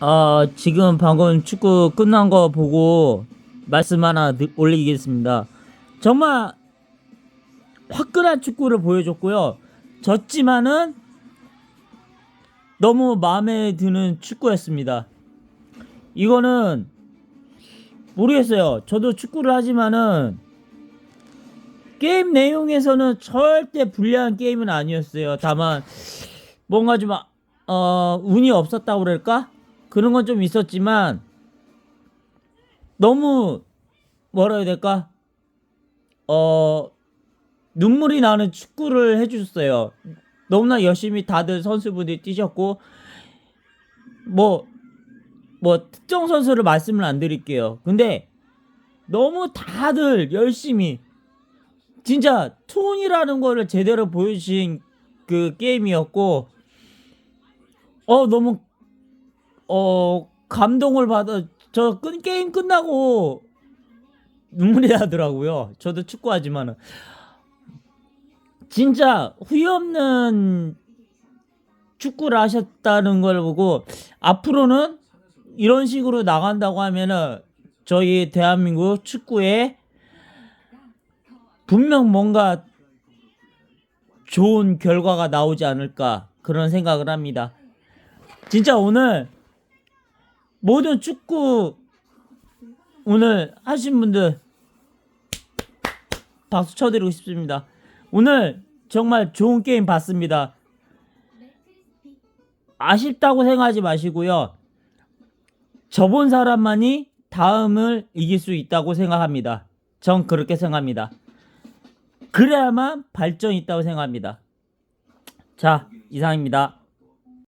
아, 지금 방금 축구 끝난 거 보고 말씀 하나 드- 올리겠습니다. 정말 화끈한 축구를 보여줬고요. 졌지만은 너무 마음에 드는 축구였습니다. 이거는 모르겠어요. 저도 축구를 하지만은 게임 내용에서는 절대 불리한 게임은 아니었어요. 다만 뭔가 좀 아- 어, 운이 없었다고 그럴까? 그런 건 좀 있었지만 너무 뭐라 해야 될까? 어 눈물이 나는 축구를 해주셨어요. 너무나 열심히 다들 선수분들이 뛰셨고 뭐뭐 특정 선수를 말씀을 안 드릴게요. 근데 너무 다들 열심히 진짜 톤이라는 거를 제대로 보여주신 그 게임이었고 어 너무 어 감동을 받아 저 끝, 게임 끝나고 눈물이 나더라고요. 저도 축구하지만은 진짜 후회 없는 축구를 하셨다는 걸 보고 앞으로는 이런 식으로 나간다고 하면은 저희 대한민국 축구에 분명 뭔가 좋은 결과가 나오지 않을까 그런 생각을 합니다. 진짜 오늘 모든 축구 오늘 하신 분들 박수 쳐드리고 싶습니다. 오늘 정말 좋은 게임 봤습니다. 아쉽다고 생각하지 마시고요. 저본 사람만이 다음을 이길 수 있다고 생각합니다. 전 그렇게 생각합니다. 그래야만 발전이 있다고 생각합니다. 자, 이상입니다.